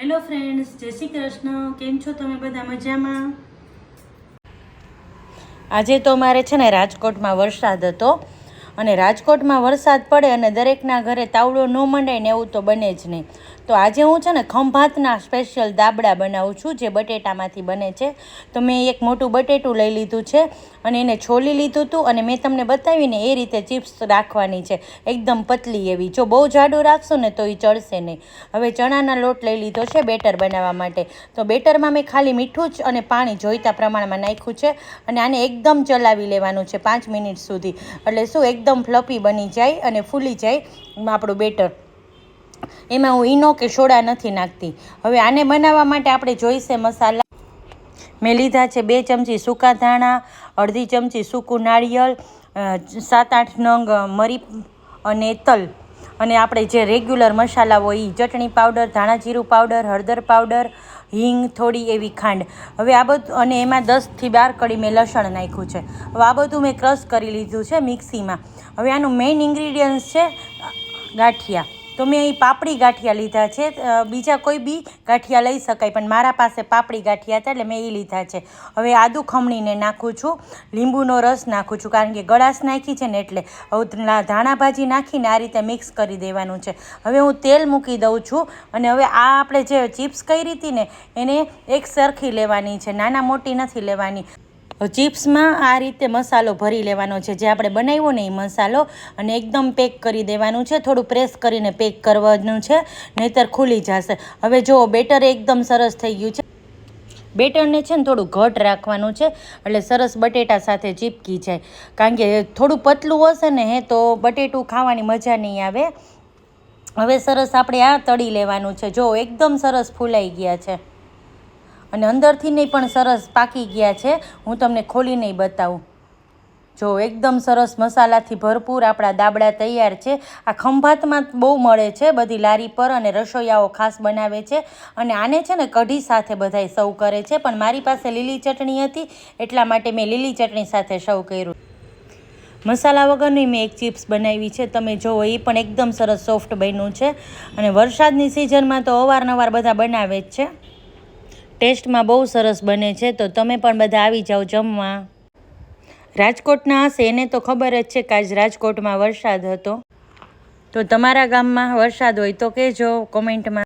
Hello friends જય શ્રી કૃષ્ણ. કેમ છો તમે બધા મજામાં? આજે તો મારે છે ને રાજકોટમાં વરસાદ હતો અને રાજકોટમાં વરસાદ પડે અને દરેકના ઘરે તાવડો ન મંડાય ને એવું તો બને જ નહીં. તો આજે હું છે ને ખંભાતના સ્પેશિયલ દાબડા બનાવું છું, જે બટેટામાંથી બને છે. તો મેં એક મોટું બટેટું લઈ લીધું છે અને એને છોલી લીધું હતું અને મેં તમને બતાવીને એ રીતે ચિપ્સ રાખવાની છે. એકદમ પતલી એવી. જો બહુ જાડુ રાખશો ને તો એ ચડશે નહીં. હવે ચણાના લોટ લઈ લીધો છે બેટર બનાવવા માટે. તો બેટરમાં મેં ખાલી મીઠું જ અને પાણી જોઈતા પ્રમાણમાં નાખ્યું છે અને આને એકદમ ચલાવી લેવાનું છે પાંચ મિનિટ સુધી. એટલે શું એકદમ ફ્લપી બની જાય અને ફૂલી જાય આપણું બેટર. એમાં હું ઈનો કે સોડા નથી નાખતી. હવે આને બનાવવા માટે આપણે જોઈશે મસાલા. મેં લીધા છે બે ચમચી સૂકા ધાણા, અડધી ચમચી સૂકું નાળિયેર સાત આઠ નંગ મરી અને તલ. અને આપણે જે રેગ્યુલર મસાલા હોય એ ચટણી પાવડર, ધાણા જીરું પાવડર, હળદર પાવડર, હિંગ થોડી એવી ખાંડ. હવે આ બધું, અને એમાં દસથી બાર કડી મેં લસણ નાખ્યું છે. હવે આ બધું મેં ક્રશ કરી લીધું છે મિક્સીમાં. હવે આનું મેઇન ઇન્ગ્રીડિયન્ટ્સ છે ગાંઠિયા. તો મેં અહીં પાપડી ગાંઠિયા લીધા છે. બીજા કોઈ બી ગાંઠિયા લઈ શકાય, પણ મારા પાસે પાપડી ગાંઠિયા હતા એટલે મેં એ લીધા છે. હવે આદુ ખમણીને નાખું છું, લીંબુનો રસ નાખું છું, કારણ કે ગળાશ નાખી છે ને એટલે હવે ધાણા ભાજી નાખીને આ રીતે મિક્સ કરી દેવાનું છે. હવે હું તેલ મૂકી દઉં છું અને હવે આ આપણે જે ચિપ્સ કરી હતી ને, એને એક સરખી લેવાની છે, નાના મોટી નથી લેવાની. ચિપ્સમાં આ રીતે મસાલો ભરી લેવાનો છે. જે આપણે બનાવ્યો ને એ મસાલો અને એકદમ પેક કરી દેવાનું છે. થોડું પ્રેસ કરીને પેક કરવાનું છે. નહીતર ખુલી જશે. હવે જો બેટર એકદમ સરસ થઈ ગયું છે. બેટરને છે ને થોડું ઘટ રાખવાનું છે. એટલે સરસ બટેટા સાથે ચીપકી જાય. કારણ કે થોડું પતલું હશે ને હે, તો બટેટું ખાવાની મજા નહીં આવે. હવે સરસ આપણે આ તળી લેવાનું છે. જો એકદમ સરસ ફૂલાઈ ગયા છે. અને અંદરથી નહીં પણ સરસ પાકી ગયા છે. હું તમને ખોલીને બતાવું. જો એકદમ સરસ મસાલાથી ભરપૂર આપણા દાબડા તૈયાર છે. આ ખંભાતમાં બહુ મળે છે, બધી લારી પર અને રસોઈયાઓ ખાસ બનાવે છે. અને આને છે ને કઢી સાથે બધાય સૌ કરે છે. પણ મારી પાસે લીલી ચટણી હતી, એટલા માટે મેં લીલી ચટણી સાથે સૌ કર્યું. મસાલા વગરની મેં એક ચિપ્સ બનાવી છે. તમે જુઓ એ પણ એકદમ સરસ સોફ્ટ બન્યું છે. અને વરસાદની સિઝનમાં તો અવારનવાર બધા બનાવે જ છે. ટેસ્ટમાં બહુ સરસ બને છે, તો તમે પણ બધા આવી જાઓ જમવા. રાજકોટના હશે, એને તો ખબર જ છે કે આજ રાજકોટમાં વરસાદ હતો. તો તમારા ગામમાં વરસાદ હોય તો કહેજો કોમેન્ટમાં.